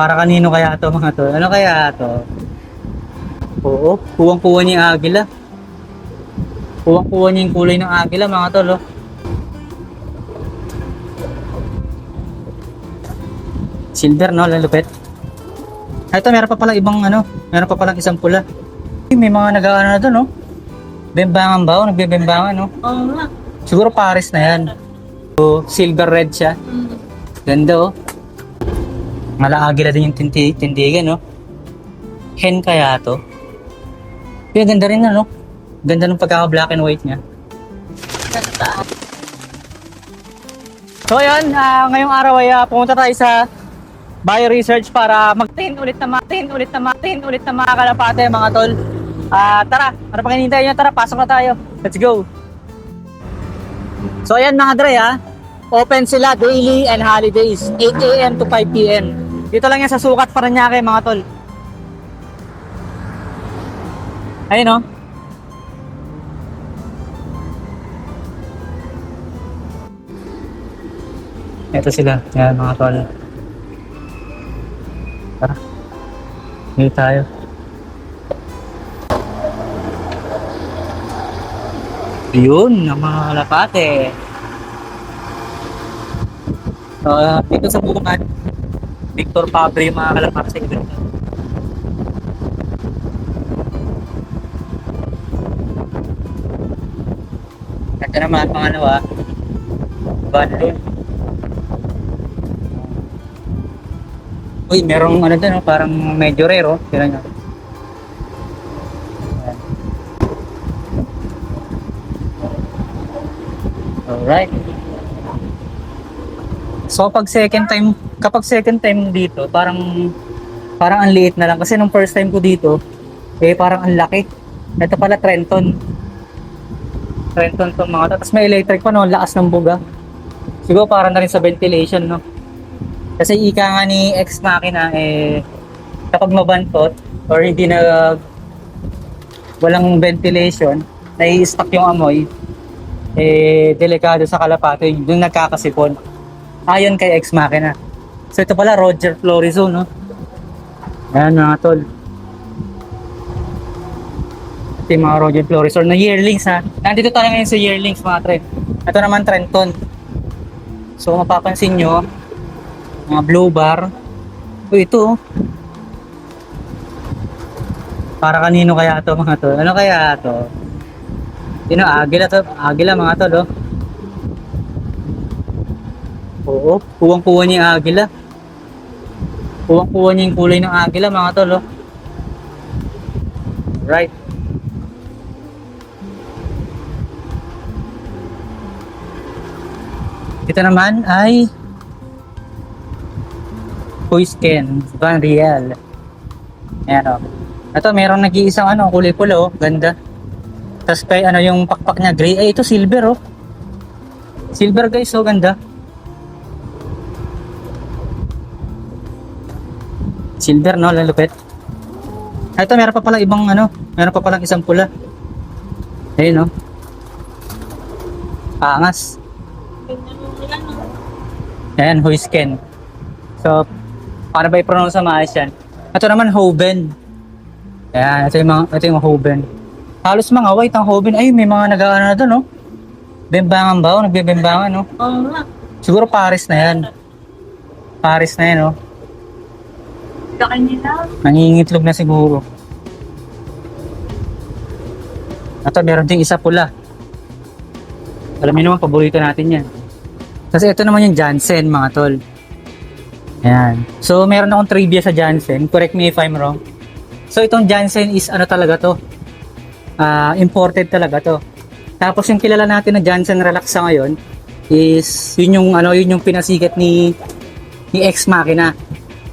Para kanino kaya to mga to? Ano kaya to? Oo, kuwang-kuwa niya yung agila. Kuwang-kuwa niya yung kulay ng agila mga tol. Oh. Silver no, lalupit. Ah, Ito meron pa pala ibang ano, meron pa palang isang pula. Ay, May mga nag-ano na doon, no? Bembangan ba? O, nagbebembangan, no? Oo nga. Siguro Paris na yan. So, silver red siya. Mm. Ganda, oh. Malaagila din yung tinti tindigan, no? Hen kaya to? Kaya ganda rin, ano? Ganda ng pagkaka-black and white niya. So ayun, ah, ngayong araw ay ah, pumunta tayo sa bio research para mag-tin ulit na ma-tin ulit na ma-tin ulit na mga kalapate mga tol. Ah, tara, ano pang hinihintay nyo? Tara, pasok na tayo. Let's go. So ayan mga dre ha, open sila daily and holidays, 8 a.m. to 5 p.m. Dito lang yan sa Sukat Paranaque mga tol. Ayun oh. Ito sila, yan mga tol. Tara. Dito tayo. Yun, ang mga kalapate. So, uh, dito sa Bukan, Victor Fabre yung mga kalapate sa ibig. Ito naman, pangalawa, Bandun. Uy, merong ano doon, oh, parang medyo rare, oh. Tira nyo. Alright. So, pag second time, kapag second time dito, parang parang ang liit na lang. Kasi nung first time ko dito, eh parang ang laki. Ito pala Trenton. Trenton to mga. Tapos may electric pa no, lakas ng buga. Siguro para na rin sa ventilation, no? Kasi ika nga ni ex makina eh kapag mabantot or hindi na walang ventilation, nai-stuck yung amoy, eh delikado sa kalapate yung nagkakasipon. Ayon kay ex makina. So ito pala Roger Florizo, no? Ayan mga tol. Ito yung mga Roger Florizo na yearlings ha. Nandito tayo ngayon sa yearlings mga tre. Ito naman Trenton. So mapapansin nyo, mga blue bar. O ito. oh. Para kanino kaya to mga to? Ano kaya to? Sino? Agila to. Agila mga tol oh. Oo. Kuwang-kuwa niya yung agila. Kuwang-kuwa niya yung kulay ng agila mga tol oh. Right. Ito naman ay Huisken, Van Riel. Ayan o. Ito, meron nag-iisang ano, kulay pula oh. Ganda. Tapos kay ano yung pakpak niya, gray. Ay, ito silver oh. Silver guys, oh, ganda. Silver no, lalupit. Ah, Ito, meron pa pala ibang ano, meron pa palang isang pula. Ayun oh. Angas. No? Ayan, Huisken. So, paano ba i-pronounce sa maayos yan? Ito naman, Hoven. Ayan, ito yung, mga, ito yung Hoven. Halos mga white ang Hoven. Ay, may mga nag-ano na doon, no? Bembangan ba? O, nagbebembangan, no? Oo. Siguro Paris na yan. Paris na yan, no? Sa kanila. Nangingitlog na siguro. Ito, meron ding isa pula. Alam niyo naman, paborito natin yan. Kasi ito naman yung Jansen, mga tol. Ayan. So, meron akong trivia sa Jansen. Correct me if I'm wrong. So, itong Jansen is ano talaga to? Ah, imported talaga to. Tapos yung kilala natin na Jansen Relax sa ngayon is yun yung ano, yun yung pinasikat ni ni Ex Machina.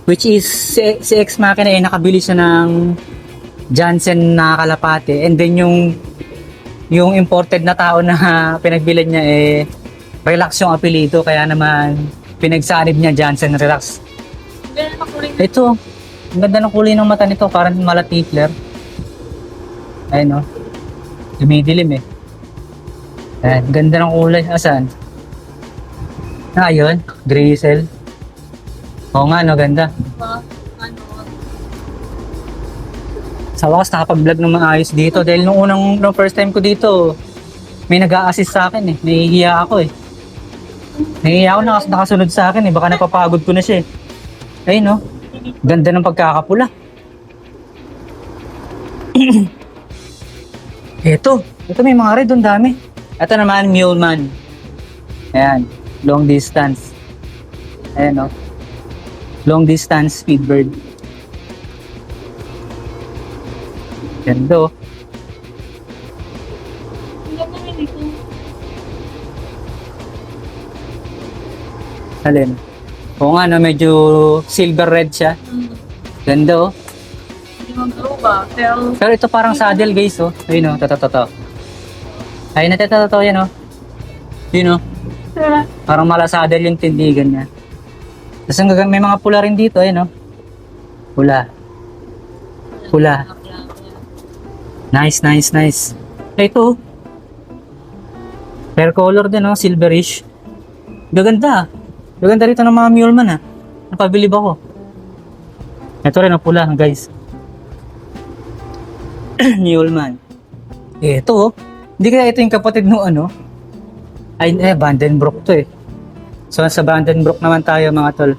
Which is si, si Ex Machina eh nakabili siya ng Jansen na kalapate and then yung yung imported na tao na pinagbilad niya eh relax yung apelido kaya naman pinagsanib niya Jansen Relax. Ito, ang ganda ng kulay ng mata nito, parang malatitler. Ayun oh. Dumidilim eh. Ayan, ganda ng kulay. Asan? Ah, yun. Drizzle. Oo nga, no, ganda. Diba? Sa wakas, nakapag-vlog ng maayos dito. Dahil nung unang, nung first time ko dito, may nag assist sa akin eh. Nahihiya ako eh. Nahihiya ako nakas nakasunod sa akin eh. Baka napapagod ko na siya eh. Ayun no. Ganda ng pagkakapula. Ito. Ito may mga red. Ang dami. Ito naman, Muleman. Ayan. Long distance. Ayan no. Long distance speedbird. Ganda oh. Alin? Oo nga, no, medyo silver red siya. Ganda oh. Pero, ito parang saddle guys oh. Ayun oh, toto. Ayun na toto toto yan oh. Yun oh. Parang mala saddle yung tindigan niya. Tapos ang may mga pula rin dito, ayun oh. Pula. Pula. Nice, nice, nice. Ito oh. Fair color din oh, silverish. Gaganda. Gaganda rito ng mga muleman ah. Napabilib ako. Ito rin ang pula guys. muleman. Ito oh. Hindi kaya ito yung kapatid nung ano? Ay, eh, Vandenbroek to eh. So, sa Vandenbroek naman tayo mga tol.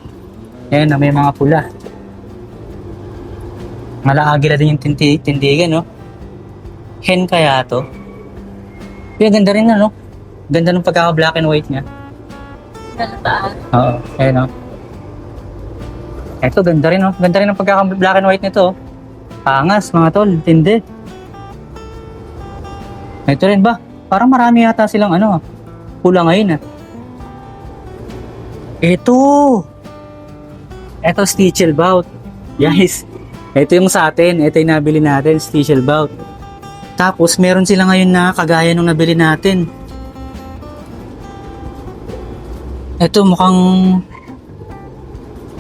Ayan may mga pula. Malaagi na din yung tindi tindigan, no? Hen kaya to? Yung ganda rin na, no? Ganda ng pagkaka-black and white niya. Ganda. Oo, ayan, no? Ito, ganda rin, no? Ganda rin ng pagkaka-black and white nito, oh. Angas, mga tol. Tindi. Ito rin ba? Parang marami yata silang ano, pula ngayon, ah. Ito! Ito, Stitchel Bout. Guys, ito yung sa atin. Ito yung nabili natin, Stitchel Bout. Tapos, meron sila ngayon na kagaya nung nabili natin. Ito, mukhang...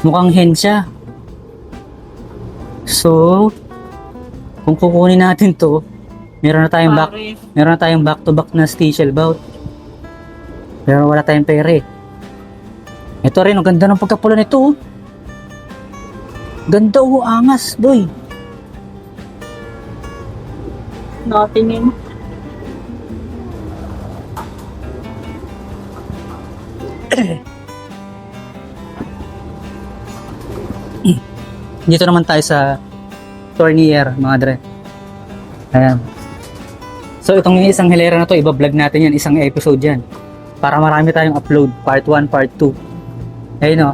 Mukhang hen siya. So, kung kukunin natin to, meron na tayong back, meron na tayong back-to-back na Stitchel Bout. Pero wala tayong pere. Ito rin, ang ganda ng pagkapula nito. oh. Ganda o, angas, boy. Nakatingin. Dito naman tayo sa Tournier, mga dre. Ayan. So, itong isang hilera na to, iba-vlog natin yan, isang episode yan. Para marami tayong upload, part 1, part 2. Ayun o.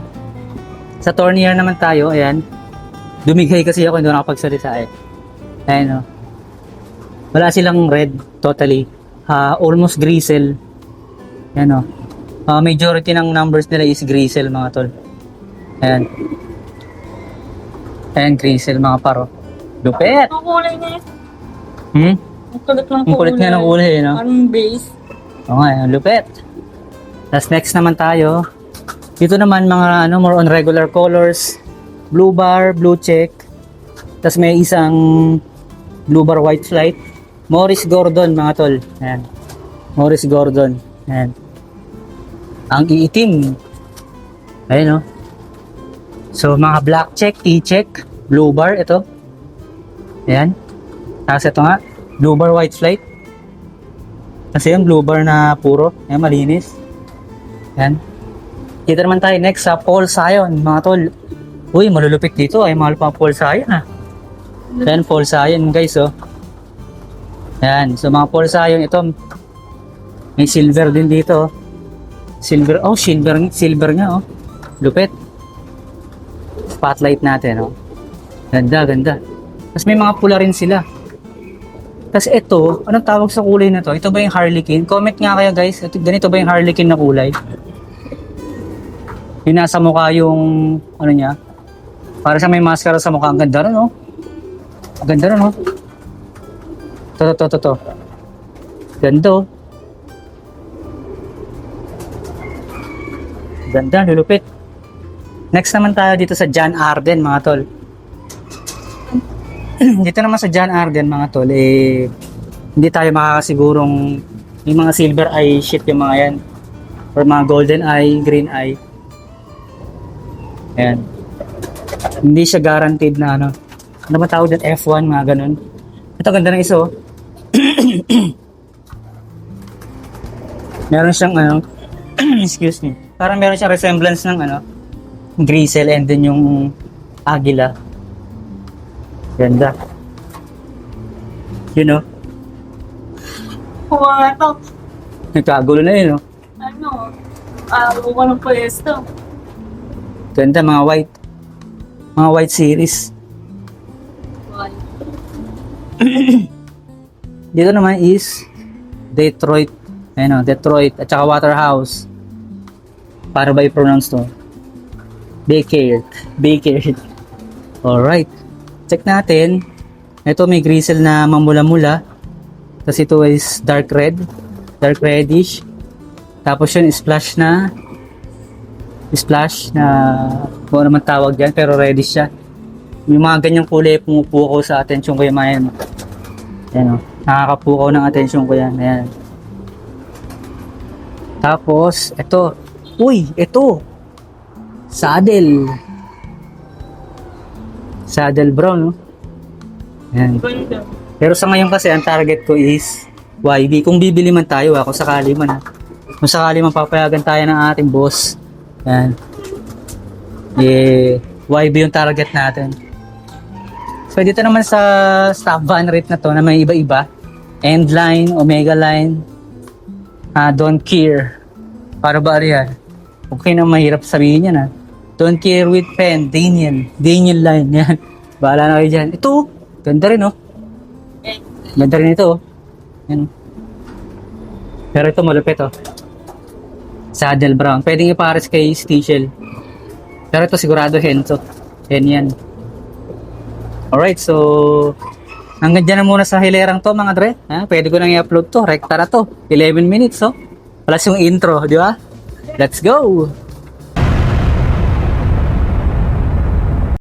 Sa Tournier naman tayo, ayan. Dumigay kasi ako, hindi ako nakapagsalita eh. Ayan o. Wala silang red, totally. Ah, almost grisel. Ayan o. Ah, majority ng numbers nila is grisel, mga tol. Ayan. Ayan, grisel, mga paro. Lupet! Ang kulay niya. Hmm? Ang kulit ng Ang kulit nga ng kulay, eh, no? Anong base? Oo nga, ang lupet. Tapos next naman tayo. Dito naman mga ano, more on regular colors. Blue bar, blue check. Tapos may isang blue bar white flight. Morris Gordon mga tol. Ayan. Morris Gordon. Ayan. Ang iitim. Ayan o. So mga black check, T-check, blue bar ito. Ayan. Tapos ito nga, blue bar white flight. Kasi yung blue bar na puro, ayan, malinis. Yan. Dito naman tayo next sa Paul Sion, mga tol. Uy, malulupit dito. Ay, mahal pa Paul Sion, ah. Yan, Paul Sion, guys, oh. Yan. So, mga Paul Sion, ito. May silver din dito, oh. Silver, oh, silver, silver nga, oh. Lupit. Spotlight natin, oh. Ganda, ganda. Tapos may mga pula rin sila. Tapos ito, anong tawag sa kulay na to? Ito ba yung harlequin? Comment nga kayo guys, ito, ganito ba yung harlequin na kulay? Yung nasa mukha yung, ano niya? Para sa may maskara sa mukha. Ang ganda rin, oh. Ang ganda rin, oh. To, to, to, to, to. Ganda, oh. Ganda, lulupit. Next naman tayo dito sa John Arden, mga tol. dito naman sa John Arden, mga tol, eh, hindi tayo makakasigurong yung mga silver eye shit yung mga yan. Or mga golden eye, green eye. Ayan. Hindi siya guaranteed na ano. ano ba tawag dyan? F1, mga ganun. Ito, ganda ng isa, oh. meron siyang, ano, excuse me, parang meron siyang resemblance ng, ano, grisel and then yung agila. Ganda. You know, ito. nagkagulo na yun, oh. Ano? Araw ko ng pwesto. Ganda, mga white. Mga white series. Dito naman is Detroit. Ano, Detroit at saka Waterhouse. Para ba i-pronounce to? Baker. Baker. Alright. Check natin. Ito may grisel na mamula-mula. Tapos ito is dark red. Dark reddish. Tapos yun splash na splash na kung ano man tawag dyan pero reddish siya. Yung mga ganyang kulay pumupuko sa atensyon ko yung mga yan. Ayan o. Nakakapukaw ng atensyon ko yan. Ayan. Tapos, ito. Uy, ito. Saddle. Saddle brown, no? Ayan. Ganda. Pero sa ngayon kasi, ang target ko is YB. Kung bibili man tayo, ako sakali man. Ha? Kung sakali man papayagan tayo ng ating boss. Ayan. Eh, YB yung target natin. So dito naman sa stock van rate na to na may iba-iba. End line, omega line, ah don't care. Para ba yan? Okay na mahirap sabihin yan ha. Don't care with pen, Daniel. Daniel line, yan. Bahala na kayo dyan. Ito, ganda rin oh. Ganda rin ito oh. Yan. oh. Pero ito malupit oh. Saddle brown. Pwedeng ipares kay Stichel. Pero ito sigurado Henso. Yan yan. Alright, so hanggang dyan na muna sa hilerang to mga dre. Ha? Pwede ko nang i-upload to. Rekta na to. 11 minutes oh. Plus yung intro, di ba? Let's go!